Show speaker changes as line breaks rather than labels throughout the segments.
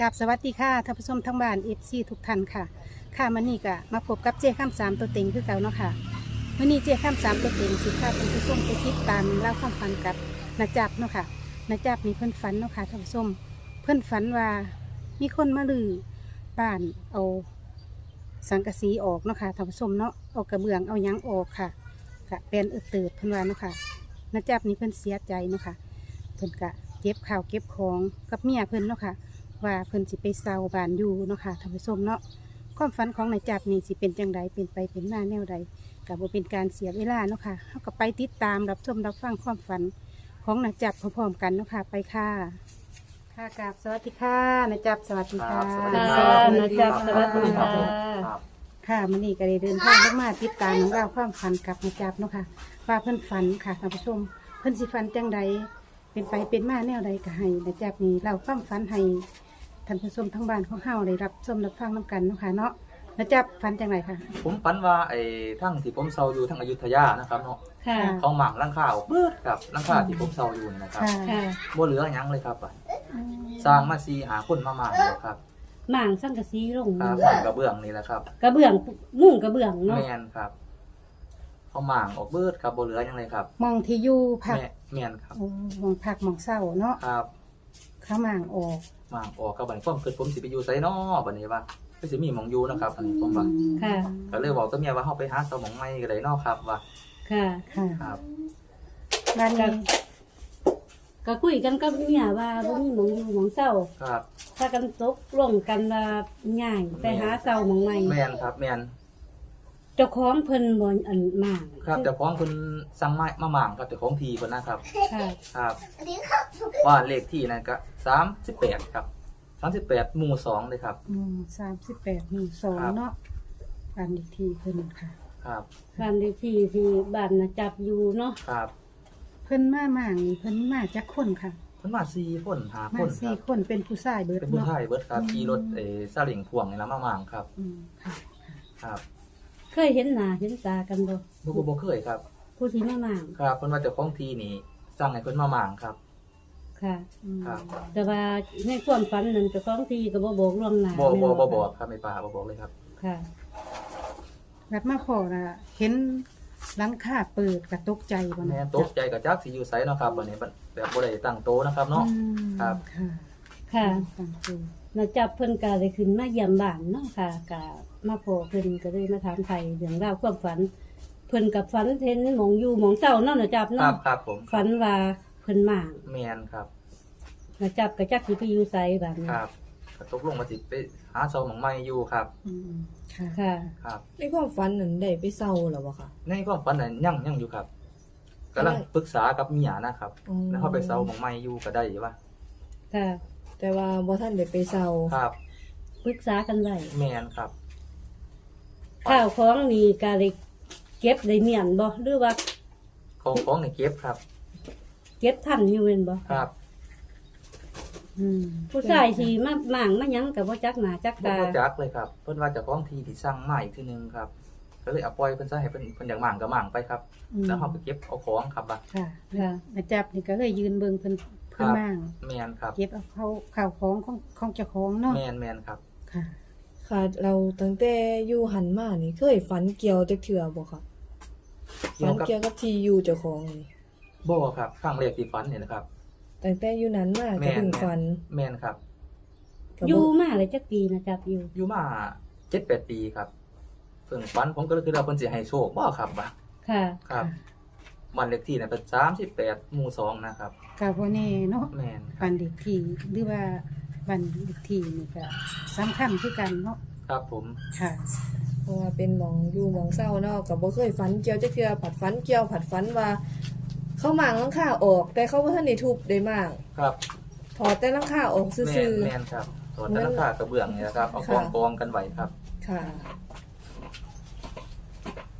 กับสวัสดีค่ะท่านผู้ชมทั้งบ้านเอฟซีทุกท่านค่ะ ค่ะมันนี่ก็มาพบกับเจ้ข้ามสามตัวเต็งคือเก่าเนาะค่ะมันนี่เจ้ข้ามสามตัวเต็งสิค่ะท่านผู้ชมไปติดตามเล่าความฝันกับนาจับเนาะค่ะนาจับมีเพื่อนฝันเนาะค่ะท่านผู้ชมเพื่อนฝันว่ามีคนมาลือบ้านเอาสังกะสีออกเนาะค่ะท่านผู้ชมเนาะเอากระเบื้องเอายังออกค่ะค่ะเป็นเอดติดเพื่อนว่าเนาะค่ะนาจับนี่เพื่อนเสียใจเนาะค่ะเพื่อนกะเก็บข่าวเก็บของกับเมียเพื่อนเนาะค่ะ ว่าเพิ่นสิไปเซาบ้านอยู่เนาะค่ะท่านผู้ชมเนาะความฝันของนายจับนี่สิเป็นจังใดเป็นไปเป็นมาแนวใดกับบ่เป็นการเสียเวลาเนาะค่ะเฮาก็ไปติดตามรับชมรับฟังความฝันของนายจับพร้อมๆกันเนาะค่ะไปค่ะ ค่ะกราบสวัสดีค่ะนายจับสวัสดีค่ะ
สวัสดี
ค่ะ
รับ
นายจับสวัสดีค่ะ
ครับ
ค่ะมื้อนี้ก็ได้เดินทางมาติดตามของเราวความฝันกับนายจับเนาะค่ะว่าเพิ่นฝันค่ะท่านผู้ชม เพิ่นสิฝันจังใดเป็นไปเป็นมาแนวใดก็ให้นายจับนี่เราความฝันให้ ท่านผู้ชมทั้งบ้านของเฮาได้รับชมรับฟังน้กันเนาะค่ะเนาะแล้วจับฟันจังไรค่ะ
ผมฝันว่าไอ้ทั้งที่ผมเซาอยู่ทั้งอยุธยานะครับเนาะ
ค่ะ
เขาหมั่งร่างข้าวเบิดครับร่างข้าวที่ผมเซาอยู่นี่นะครับ
ค่ะ
ค่ะ
บ่เหลือหยังเลยครับอะสร้างมาซีหาคนมาหมั่งเลยครับ
หม่างสังกะสีลง
ครับหมั่งกระเบื้องนี่แหละครับ
กระเบื้องมุ่งกระเบื้องเนาะ
แมนครับเขาหมั่งออกเบิดครับบ่เหลือหยังเลยครับ
มองที่อยู่ผัก
แม่แมนครับ
โอ้มองผักมองเศร้าเนาะ
ครับ
ข้าวหมางออก
ห มั่งออกกับบัดนี้ความคิดผมสิไปอยู่ไสน้อบัดนี้ว่าก็สิมีหมองอยู่นะครับอันนี้ผมว่า
ค่ะ
ก็เลยบอกกับเมียว่าเฮาไปหาเสาหมองใหม่ก็ได้เนาะครับว่า
ค่ะ
ค่ะ
ครับ
งานนี้
ก็คุยกันกับเมียว่าบ่มีหมองอยู่หมองเศร้า
ครับ
ถ้ากันตกลงกันว่าง่ายไปหาเศร้าหมองใหม่
แมนครับแมน
เจ้าของเพิ่นบ่อันหม่าง
ครับเจ้าของเพิ่นสั่งไม้มาหมั่งครับเจ้าของทีเพิ่นนะครับ
ค่ะ
ครับว่าเลขที่นั่นก็สามสิบแปดครับสามสิบแปดหมู่สองเลยครับ
อืมสามสิบแปดหมู่สอง
ครับ
เนาะการอีกทีเพิ่นค่ะ
ครับ
บ้านเลขที่ที่บ้านน่ะจับอยู่เนาะ
ครับ
เพิ่นมาหมางนี่เพิ่นมาจากคนค่ะ
เพิ่นมาสี่คนหา
มา
คนค
สี่
รับ
คนเป็นผู้ชายเบิด
เป็นผู้
เนาะ
ชายเบิดครับขี่รถเออซาเล้งพ่วงนี่ละมาหมั่งครับ
อืมค่ะ
ครับ
เคยเห็นหน้าเห็นตากันบ่
บ่บ่บ่เคยครับ
ผู้ที่มาหม่าง
ครับเพิ่นว่าเจ้าของทีนี่สั่งให้เพิ่นมาหมั่งครับ
ค่ะ
อืม
ครับ
แต่ว่าในความฝันนั้นเจ้าของที่ก็บ่บอกล่วงหน้า
บ่บ่
แม่น
บ่บอกครับไม่ป่าบ่บอกเลยครับ
ค่ะ
แบบมาพอน่ะเห็นหลังคาเปิดกระตกใจบ่
แม่
เนาะ
นตกใจกับจักสิอยู่ไสเนาะครับวันนี้แบบบ่ได้ตั้งโตะนะครับเนาะ
อืม
ครับ
ค่ะ
ค่ะ
ตั้งตัว
นาจับเพิ่นก็ได้ขึ้นมาเยี่ยมบ้านเนาะค่ะก็มาพอเพิ่นก็เลยมาถามไทยเรื่องราวความฝัน เพิ่นกับฝันเห็นหมองอยู่หมองเจ้าเนาะนาจับ
ครั
เนาะ
บครับผม
ฝันว่าเพิ่นมา
แม่นครับ
นาจับก็จักสิไปอยู่ไสแบบนี้
ครับก็ตกลงมาสิไปหาเสาหมองใหม่อยู่ครับ
อืมค่ะ
ค่ะ
ครับ
ในความฝันนั้นได้ไปเศร้าหรอวะค่ะ
ในความฝันนั้นยังยังอยู่ครับกำลังปรึกษากับเมียนะครับ
อืม
แล้วเขาไปเซาหมองไม่อยู่ก็ได้ว่า
ค่ะ
แต่ว่าบ่ท่านได้ไปเศร้า
ครับ
ปรึกษากันไว้
แมนครับ
ข้าวของนี่ก็ได้เก็บได้เมียนบ่หรือว่า
ของของในเก็บครับ
เก็บทันอยู่แม่นบ่
ครับ
อืม
ผู้ชายสิมาหม่างมาหยังก็บ่จักหน้าจัก
บ่
ตา
รู้จักเลยครับ เพิ่นว่าเจะของทีที่สร้างใหม่อีกทีหนึงครับ ก็เลยเอาปล่อยเพิ่นซะให้เพิ่นเพิ่นอยากหมั่งก็หมั่งไปครับ
อืม
แล้วเขาไปเก็บเอาของครับว่า
ค่ะ
ค่ะ
อาจับนี่ก็เลยยืนเบิ่งเพิ่น เพิ่น
ครับ
มาง
แมนครับ
เก็บเอาเข้าข้าวของของของเจ้าของเนาะ
แมนแมนครับ
ค่ะ
ค่ะเราตั้งแต่อยู่หันมานี่เคยฝันเกี่ยวจักเถื่อบ่ค่ะ
เกี่
ฝั
ยวนกับ
เกี่ยวกับที่อยู่เจ้าของนี่
บ่ครับครั้งแรกที่ฝันเนี่ยนะครับ
ตั้งแต่อยู่นั้นมา
แม่
ก็
น
เพิ่งฝัน
แมนครับ
ก็
อยู่
บ่
มาเลยจักปีนะจับอยู่
อยู่มา7-8ปีครับเพิ่งฝันผมก็เลยคือว่าเพิ่นสิให้โชคบ่ครับว่า
ค่ะ
ครับ บ้านเลขที่น่ะเป็น38หมู่สองนะครับ
กาบ่แน่เนาะ
แมน
บันเด็กที่หรือว่าบันเด็กที่นี่ก็สำคัญคือกันเนาะ
ครับผม
ค่ะ
เพราะว่าเป็นหมองอยู่หมองเศร้าเนาะก็บ่เคยฝันเกี่ยวจักเถื่อผัดฝันเกี่ยวผัดฝันว่า เขาหมางหลังคาออก แต่เขาบ่ทันได้ทุบได้หมาง
ครับ
ถอดแต่หลังคาออก
แม
ซื่
น
อ
แมนครับตอนนั้นราคากระเบื้องนี่นะครับเอากอง
ค่ะ
กองกันไว้ครับ
ๆค่ะ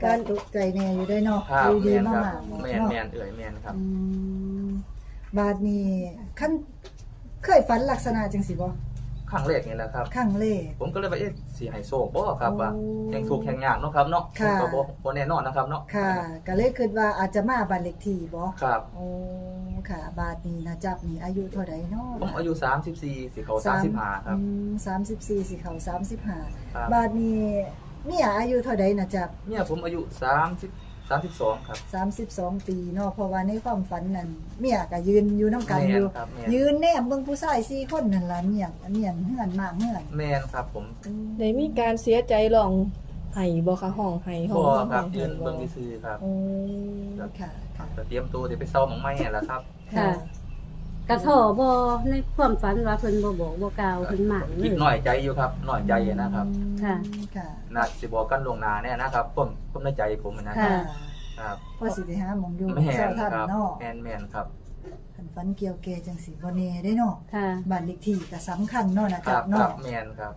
การตกใจแน่อยู่ได้เนาะ
ครับ
ดู
แม
ดี
น
มา
ครับ
กๆ
แมน
เนาะ
แมนเอ่ยแมนครับ
อืมบาดนี้ขั้นเคยฝันลักษณะจังสิบ่
ครั้งแรกนี่แหละครับ
ข้างเล่
ผมก็เลยว่าเอ๊ะสิให้โชคบ่ครับว่า
โอ้
แห่งถูกแห่งยากเนาะครับเนาะ
ค่ะ
ผมก็บ่บ่แน่นอนนะครับเนาะ
ค่ะ ก็เลยคิดว่าอาจจะมาบ้านเลขที่บ่
ครับ
โอ้ค่ะ บาทนี้นะจับนี่อายุเท่าใดเนาะ
ผมอายุ 34สิเขา35ครับ
อืม34สิเขา
ครับ
35บาทนี้เมียอายุเท่าใดนะจับ
เนี่ยผมอายุ30 32ครับ
32ปีเนาะเพราะว่าในความฝันนั่นเมียก็ยืนอยู่นํกันอยู่
แม่นครับแม่น
ยืนแนมเบิ่งผู้ชาย4คนนั่นล่ะเมียเมียเฮือนมากเฮือน
แม่นครับผม
ได้มีการเสียใจลองไห้บ่คะห้องไห้ห้อง
บ่
ห้อง
ครับ
ไห้
ยืน
บ่
เบิ่งซื่อๆครับ
โอ้ค่ะค่ะ
ก็เตรียมตัวที่ไปเซาหมองไม้นั่นแหละครับ
ค่ะ กระท่อบ่ในความฝันว่าเพิ่นบ่บอกบ่กล่าวเพิ่นหมางเล
คิด
ย
หน่อยใจอยู่ครับหน่อยใจนะครับ
ค่ะ
ค่ะ
น่าสิบอกกันล่วงหน้าแน่นะครับผมผมในใจผมนะค
ค่ะ
รับ
ค่ะ
ครับ
ว่าสิไปหาหมองอยู่
แม่
เจ้านท่าน
ครับ
เนาะ
แม่นแม่นครับ
คันฝันเกี่ยวแก่จังสิบ่แน่ได้เนาะ
ค่ะ
บ้านเลขที่ก็สำคัญเนาะนะ
ค
ค
รั
รั
บบครั
เนาะ
บแม่นครับ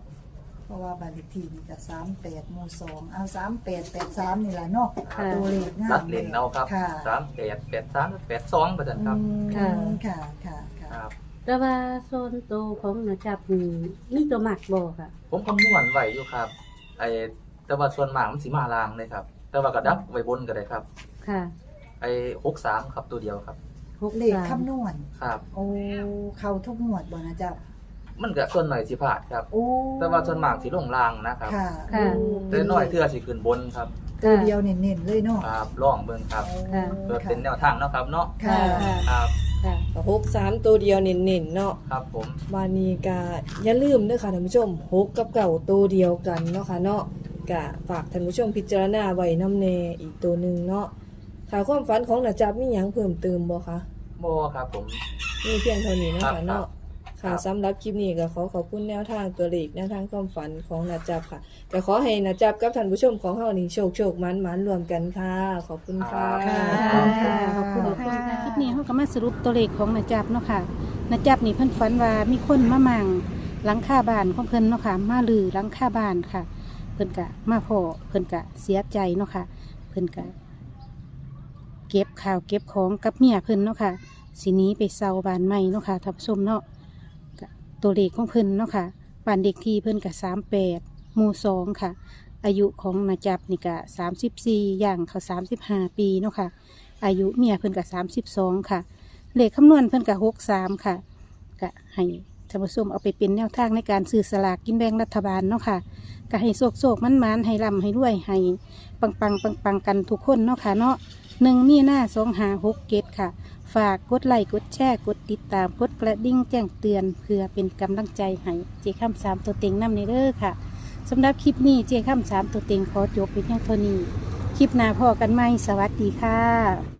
เพราะว่าบ้านเลขที่นี่ก็38หมู่2เอา38 83นี่ล่ะเนาะ
ค่ะ
ตัวเลขงาม
รัดเลนเอาครับ
ค่ะ
สามแปดแปดสามแปดสองประจันครับ
อืม
ค่ะ
ค่ะค่ะค่ะ
ครับ
แต่ว่าโซนโตของนาจับนี่มีตัวมักบ่ค่ะ
ผมคำนวณไว้อยู่ครับ ไอ้แต่ว่าส่วนมากมันสีมาลางเลยครับ แต่ว่ากระดับไว้บนก็ได้ครับ
ค่ะ
ไอ้หกสามครับตัวเดียวครับ
หก
เลข
สาม
คำนวณ
ครับ
โอ้เข้าทุกงวดบ่นะจ๊ะ
มันก็ส่วนหน่อยสิพลาดครับ
โอ้
แต่ว่าส่วนมากสิลงลางนะครับ
ค่ะ
ค่ะ
โอ้
แต่น้อยเทื่อสิขึ้นบนครับ
ตัวเดียวเน้นๆเลยเนาะ
ครับลองเบิ่งครับ
ค่ะ
เพื่อเป็นแนวทางเนาะครับเนาะ
ค่ะ
ค่ะ
ครับ
ค่ะ
ก็หกสามตัวเดียวเน้นๆเนาะ
ครับผม
บานี้ก็อย่าลืมเด้อค่ะท่านผู้ชมหกกับเก่าตัวเดียวกันเนาะค่ะเนาะก็ฝากท่านผู้ชมพิจารณาไว้นำแน่อีกตัวหนึงเนาะค่ะความฝันของนาจับมีหยังเพิ่มเติมบ่คะ
โมครับผม
มีเพียงเท่านี้เนาะ
ครั
ค่ะ
บ
เนาะ
ครั
ค่ะ
บ
สำหรับคลิปนี้ก็ขอขอบคุณแนวทางตัวเลขแนวทางความฝันของนาจับค่ะก็ขอให้นาจับกับท่านผู้ชมของเฮานี่โชคโชคมันมันรวมกันค่ะ ขอบคุณค่ะ
ค่ะ
ค่ะ ขอบคุณค่ะคลิปนี้เขาก็มาสรุปตัวเลขของนาจับเนาะค่ะนาจับนี่เพิ่นฝันว่ามีคนมามั่งหลังคาบ้านของเพิ่นเนาะค่ะมาลือหลังคาบ้านค่ะ เพิ่นกะมาพอเพิ่นกะเสียใจเนาะค่ะ เพิ่นกะเก็บข่าวเก็บของกับเมียเพิ่นเนาะค่ะสีนี้ไปเซาบ้านใหม่เนาะค่ะท่านผู้ชมเนาะกะ ตัวเลขของเพิ่นเนาะค่ะบ้านเด็กที่เพิ่นกะสามแปดหมู่สองค่ะ อายุของนาจับนี่กะสามสิบสี่ย่างเขาสามสิบห้าปีเนาะค่ะ อายุเมียเพิ่นกะสามสิบสองค่ะ เลขคำนวณเพิ่นกะหกสามค่ะกะให้ท่านผู้ชมเอาไปเป็นแนวทางในการซื้อสลากกินแบ่งรัฐบาลเนาะค่ะก็ให้โศกโศกมันมันให้ร่ำให้รวยให้ปังปังปังปังกันทุกคนเนาะค่ะเนาะหนึ่งมีหน้าสองหาหกเกตค่ะ ฝากกดไลค์กดแชร์กดติดตามกดกระดิ่งแจ้งเตือนเพื่อเป็นกำลังใจให้เจค้ำสามตัวเต็งน้ำในเด้อค่ะสำหรับคลิปนี้เจค้ำสามตัวเต็งขอจบไปเพียงเท่านี้ คลิปหน้าพอกันไหมสวัสดีค่ะ